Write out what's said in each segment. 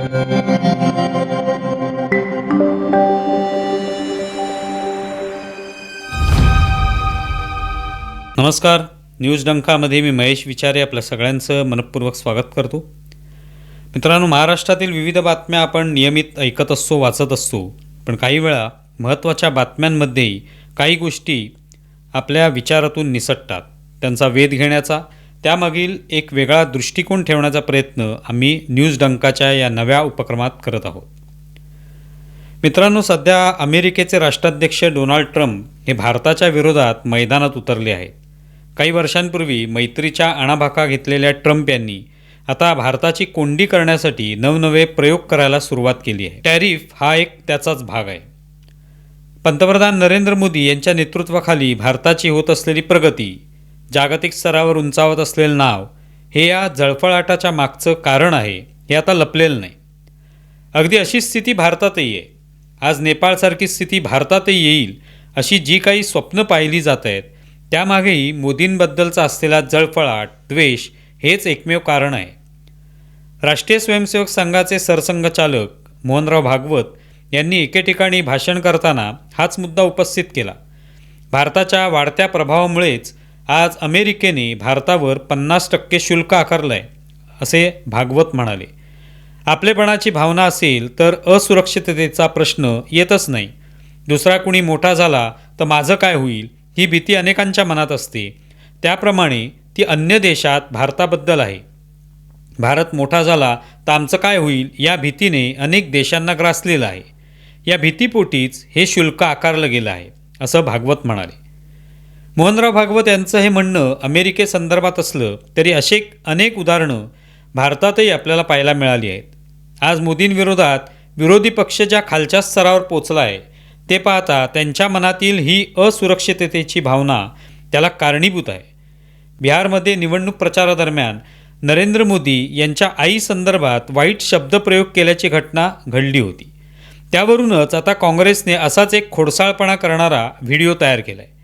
नमस्कार. न्यूज डंकामध्ये मी महेश विचारे आपल्या सगळ्यांचं मनपूर्वक स्वागत करतो. मित्रांनो महाराष्ट्रातील विविध बातम्या आपण नियमित ऐकत असतो वाचत असतो. पण काही वेळा महत्त्वाच्या बातम्यांमध्येही काही गोष्टी आपल्या विचारातून निसटतात. त्यांचा वेध घेण्याचा त्यामागील एक वेगळा दृष्टिकोन ठेवण्याचा प्रयत्न आम्ही न्यूज डंकाच्या या नव्या उपक्रमात करत आहोत. मित्रांनो सध्या अमेरिकेचे राष्ट्राध्यक्ष डोनाल्ड ट्रम्प हे भारताच्या विरोधात मैदानात उतरले आहेत. काही वर्षांपूर्वी मैत्रीच्या आणाभाका घेतलेल्या ट्रम्प यांनी आता भारताची कोंडी करण्यासाठी नवनवे प्रयोग करायला सुरुवात केली आहे. टॅरिफ हा एक त्याचाच भाग आहे. पंतप्रधान नरेंद्र मोदी यांच्या नेतृत्वाखाली भारताची होत असलेली प्रगती जागतिक स्तरावर उंचावत असलेलं नाव हे या जळफळाटाच्या मागचं कारण आहे हे आता लपलेलं नाही. अगदी अशी स्थिती भारतातही आहे. आज नेपाळसारखी स्थिती भारतातही येईल अशी जी काही स्वप्न पाहिली जात आहेत त्यामागेही मोदींबद्दलचा असलेला जळफळाट द्वेष हेच एकमेव कारण आहे. राष्ट्रीय स्वयंसेवक संघाचे सरसंघचालक मोहनराव भागवत यांनी एके ठिकाणी भाषण करताना हाच मुद्दा उपस्थित केला. भारताच्या वाढत्या प्रभावामुळेच आज अमेरिकेने भारतावर पन्नास टक्के शुल्क आकारलं आहे असे भागवत म्हणाले. आपलेपणाची भावना असेल तर असुरक्षिततेचा प्रश्न येतच नाही. दुसरा कुणी मोठा झाला तर माझं काय होईल ही भीती अनेकांच्या मनात असते. त्याप्रमाणे ती अन्य देशात भारताबद्दल आहे. भारत मोठा झाला तर आमचं काय होईल या भीतीने अनेक देशांना ग्रासलेलं आहे. या भीतीपोटीच हे शुल्क आकारलं गेलं आहे असं भागवत म्हणाले. मोहनराव भागवत यांचं हे म्हणणं अमेरिकेसंदर्भात असलं तरी असे अनेक उदाहरणं भारतातही आपल्याला पाहायला मिळाली आहेत. आज मोदींविरोधात विरोधी पक्ष ज्या खालच्या स्तरावर पोचला आहे ते पाहता त्यांच्या मनातील ही असुरक्षिततेची भावना त्याला कारणीभूत आहे. बिहारमध्ये निवडणूक प्रचारादरम्यान नरेंद्र मोदी यांच्या आईसंदर्भात वाईट शब्दप्रयोग केल्याची घटना घडली होती. त्यावरूनच आता काँग्रेसने असाच एक खोडसाळपणा करणारा व्हिडिओ तयार केला आहे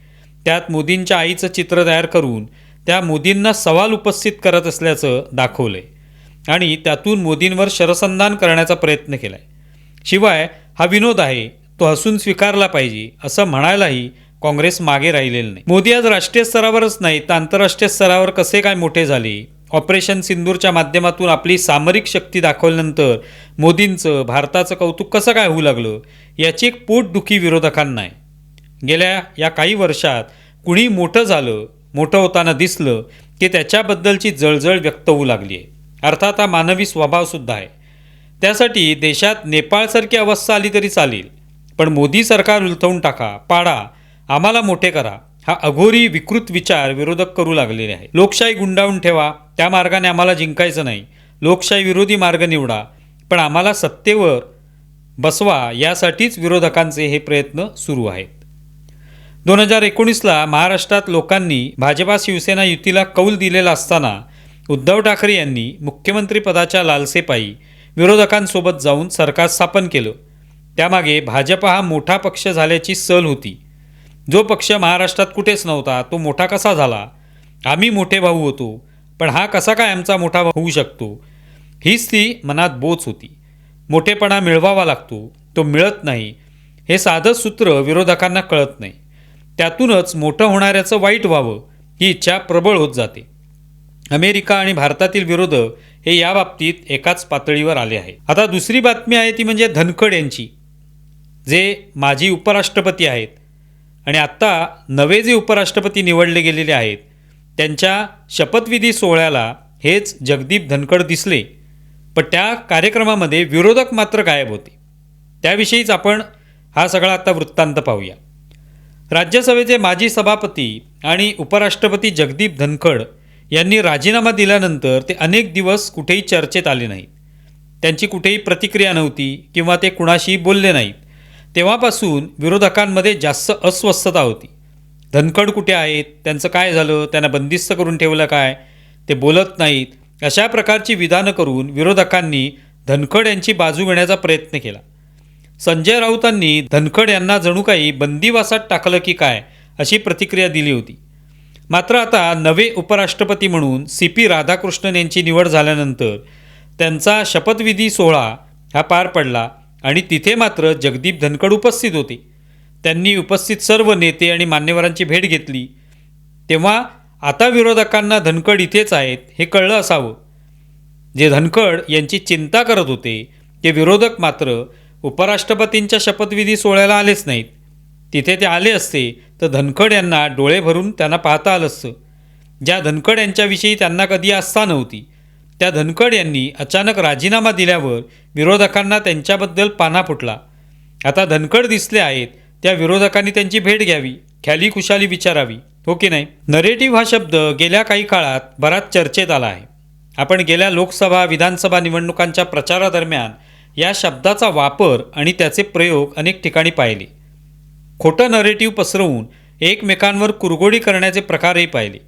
त्यात मोदींच्या आईचं चित्र तयार करून त्या मोदींना सवाल उपस्थित करत असल्याचं दाखवलं आहे आणि त्यातून मोदींवर शरसंधान करण्याचा प्रयत्न केला आहे शिवाय हा विनोद आहे तो हसून स्वीकारला पाहिजे असं म्हणायलाही काँग्रेस मागे राहिलेलं नाही. मोदी आज राष्ट्रीय स्तरावरच नाही तर आंतरराष्ट्रीय स्तरावर कसे काय मोठे झाले? ऑपरेशन सिंदूरच्या माध्यमातून आपली सामरिक शक्ती दाखवल्यानंतर मोदींचं भारताचं कौतुक कसं काय होऊ लागलं? याची एक पोटदुखी विरोधकांना आहे. गेल्या या काही वर्षात कुणी मोठं झालं मोठं होताना दिसलं की त्याच्याबद्दलची जळजळ व्यक्त होऊ लागली आहे अर्थात हा मानवी स्वभावसुद्धा आहे. त्यासाठी देशात नेपाळसारखी अवस्था आली तरी चालेल पण मोदी सरकार उलथवून टाका पाडा आम्हाला मोठे करा हा अघोरी विकृत विचार विरोधक करू लागलेले आहे लोकशाही गुंडाळून ठेवा त्या मार्गाने आम्हाला जिंकायचं नाही. लोकशाही विरोधी मार्ग निवडा पण आम्हाला सत्तेवर बसवा यासाठीच विरोधकांचे हे प्रयत्न सुरू आहेत. दोन हजार एकोणीसला महाराष्ट्रात लोकांनी भाजपा शिवसेना युतीला कौल दिलेला असताना उद्धव ठाकरे यांनी मुख्यमंत्रीपदाच्या लालसेपायी विरोधकांसोबत जाऊन सरकार स्थापन केलं. त्यामागे भाजपा हा मोठा पक्ष झाल्याची सल होती. जो पक्ष महाराष्ट्रात कुठेच नव्हता तो मोठा कसा झाला? आम्ही मोठे भाऊ होतो पण हा कसा काय आमचा मोठा होऊ शकतो? हीच ती मनात बोच होती. मोठेपणा मिळवावा लागतो तो मिळत नाही. हे साधं सूत्र विरोधकांना कळत नाही. त्यातूनच मोठं होणाऱ्याचं वाईट व्हावं ही इच्छा प्रबळ होत जाते. अमेरिका आणि भारतातील विरोधक हे या बाबतीत एकाच पातळीवर आले आहे आता दुसरी बातमी आहे ती म्हणजे धनखड यांची जे माजी उपराष्ट्रपती आहेत आणि आत्ता नवे जे उपराष्ट्रपती निवडले गेलेले आहेत त्यांच्या शपथविधी सोहळ्याला हेच जगदीप धनखड दिसले. पण त्या कार्यक्रमामध्ये विरोधक मात्र गायब होते. त्याविषयीच आपण हा सगळा आता वृत्तांत पाहूया. राज्यसभेचे माजी सभापती आणि उपराष्ट्रपती जगदीप धनखड यांनी राजीनामा दिल्यानंतर ते अनेक दिवस कुठेही चर्चेत आले नाहीत. त्यांची कुठेही प्रतिक्रिया नव्हती किंवा ते कुणाशी बोलले नाहीत. तेव्हापासून विरोधकांमध्ये जास्त अस्वस्थता होती. धनखड कुठे आहेत? त्यांचं काय झालं? त्यांना बंदिस्त करून ठेवलं काय? ते बोलत नाहीत. अशा प्रकारची विधानं करून विरोधकांनी धनखड यांची बाजू घेण्याचा प्रयत्न केला. संजय राऊतांनी धनखड यांना जणू काही बंदिवासात टाकलं की काय अशी प्रतिक्रिया दिली होती. मात्र आता नवे उपराष्ट्रपती म्हणून सी पी राधाकृष्णन यांची निवड झाल्यानंतर त्यांचा शपथविधी सोहळा हा पार पडला आणि तिथे मात्र जगदीप धनखड उपस्थित होते. त्यांनी उपस्थित सर्व नेते आणि मान्यवरांची भेट घेतली. तेव्हा आता विरोधकांना धनखड इथेच आहेत हे कळलं असावं. जे धनखड यांची चिंता करत होते ते विरोधक मात्र उपराष्ट्रपतींच्या शपथविधी सोहळ्याला आलेच नाहीत. तिथे ते आले असते तर धनखड यांना डोळे भरून त्यांना पाहता आलं असतं. ज्या धनखड यांच्याविषयी त्यांना कधी आस्था नव्हती त्या धनखड यांनी अचानक राजीनामा दिल्यावर विरोधकांना त्यांच्याबद्दल पाना फुटला. आता धनखड दिसले आहेत त्या विरोधकांनी त्यांची भेट घ्यावी ख्याली खुशाली विचारावी हो की नाही? नरेटिव्ह हा शब्द गेल्या काही काळात बराच चर्चेत आला आहे. आपण गेल्या लोकसभा विधानसभा निवडणुकांच्या प्रचारादरम्यान या शब्दाचा वापर आणि त्याचे प्रयोग अनेक ठिकाणी पाहिले. खोटं नरेटिव्ह पसरवून एकमेकांवर कुरगोडी करण्याचे प्रकारही पाहिले.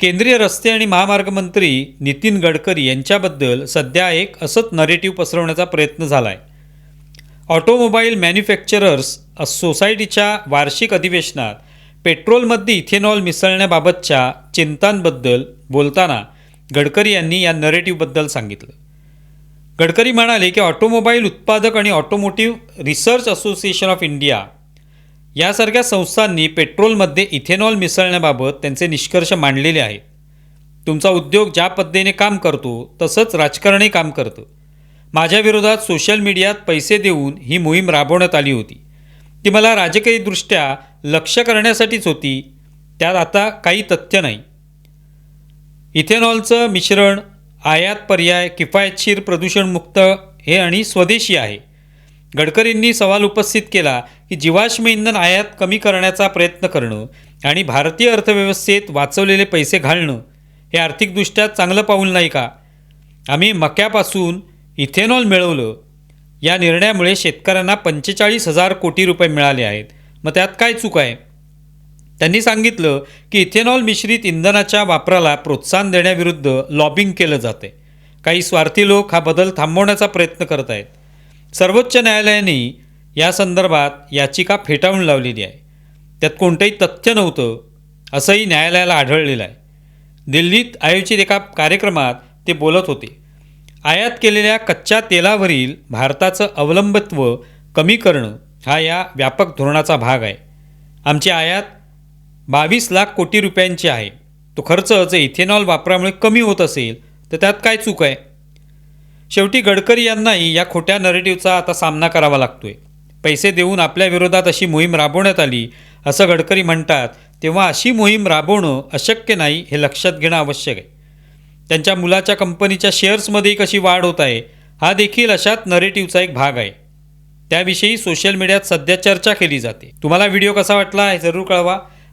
केंद्रीय रस्ते आणि महामार्ग मंत्री नितीन गडकरी यांच्याबद्दल सध्या एक असंच नरेटिव्ह पसरवण्याचा प्रयत्न झाला आहे ऑटोमोबाईल मॅन्युफॅक्चरर्स सोसायटीच्या वार्षिक अधिवेशनात पेट्रोलमध्ये इथेनॉल मिसळण्याबाबतच्या चिंतांबद्दल बोलताना गडकरी यांनी या नरेटिव्हबद्दल सांगितलं. गडकरी म्हणाले की ऑटोमोबाईल उत्पादक आणि automotive research association of India यासारख्या संस्थांनी पेट्रोलमध्ये इथेनॉल मिसळण्याबाबत त्यांचे निष्कर्ष मांडलेले आहेत तुमचा उद्योग ज्या पद्धतीने काम करतो तसंच राजकारणही काम करतं. माझ्याविरोधात सोशल मीडियात पैसे देऊन ही मोहीम राबवण्यात आली होती. ती मला राजकीयदृष्ट्या लक्ष करण्यासाठीच होती. त्यात आता काही तथ्य नाही. इथेनॉलचं मिश्रण आयात पर्याय किफायतशीर प्रदूषणमुक्त हे आणि स्वदेशी आहे. गडकरींनी सवाल उपस्थित केला की जीवाश्म इंधन आयात कमी करण्याचा प्रयत्न करणं आणि भारतीय अर्थव्यवस्थेत वाचवलेले पैसे घालणं हे आर्थिकदृष्ट्या चांगलं पाऊल नाही का? आम्ही मक्यापासून इथेनॉल मिळवलं. या निर्णयामुळे शेतकऱ्यांना पंचेचाळीस हजार कोटी रुपये मिळाले आहेत. मग त्यात काय चूक आहे? त्यांनी सांगितलं की इथेनॉल मिश्रित इंधनाच्या वापराला प्रोत्साहन देण्याविरुद्ध लॉबिंग केलं जाते. काही स्वार्थी लोक हा बदल थांबवण्याचा प्रयत्न करत आहेत. सर्वोच्च न्यायालयाने या संदर्भात याचिका फेटाळून लावलेली आहे. त्यात कोणतंही तथ्य नव्हतं असंही न्यायालयाला आढळलेलं आहे. दिल्लीत आयोजित एका कार्यक्रमात ते बोलत होते. आयात केलेल्या कच्च्या तेलावरील भारताचं अवलंबत्व कमी करणं हा या व्यापक धोरणाचा भाग आहे. आमची आयात बावीस लाख कोटी रुपयांची आहे. तो खर्च जर इथेनॉल वापरामुळे कमी होत असेल तर त्यात काय चूक आहे? शेवटी गडकरी यांनाही या खोट्या नरेटिव्हचा आता सामना करावा लागतोय. पैसे देऊन आपल्या विरोधात अशी मोहीम राबवण्यात आली असं गडकरी म्हणतात तेव्हा अशी मोहीम राबवणं अशक्य नाही हे लक्षात घेणं आवश्यक आहे. त्यांच्या मुलाच्या कंपनीच्या शेअर्समध्येही कशी वाढ होत आहे हा देखील अशाच नरेटिव्हचा एक भाग आहे. त्याविषयी सोशल मीडियात सध्या चर्चा केली जाते. तुम्हाला व्हिडिओ कसा वाटला हे जरूर कळवा.